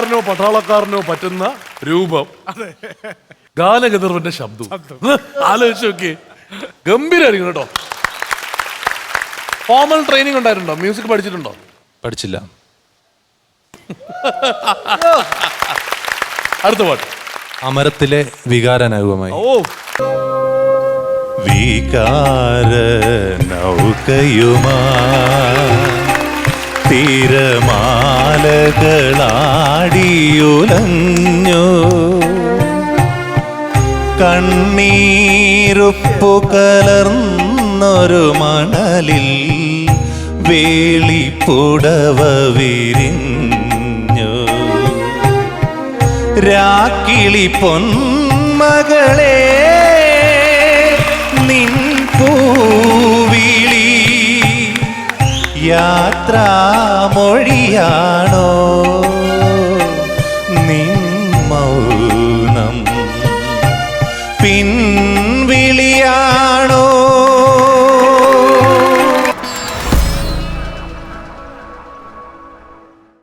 ോ പട്ടാളക്കാരനോ പറ്റുന്ന രൂപം. ഗാനഗന്ധർവന്റെ ശബ്ദം. ആലോചിച്ച് നോക്കി ഗംഭീരായിരിക്കും കേട്ടോ. ഫോമൽ ട്രെയിനിങ് ഉണ്ടായിട്ടുണ്ടോ? മ്യൂസിക് പഠിച്ചിട്ടുണ്ടോ? പഠിച്ചില്ല. അടുത്ത പാട്ട്. അമരത്തിലെ വികാരനൗകമായി. ഓ. വികാര നൗകയുമാ തിരമാലകളാടിയുലഞ്ഞു കണ്ണീരുപ്പു കലർന്നൊരു മണലിൽ വേളിപ്പുടവ വിരിഞ്ഞു. രാക്കിളി പൊന്മകളെ നിൻ പൂവിളി യാത്രാമൊഴിയാണോ?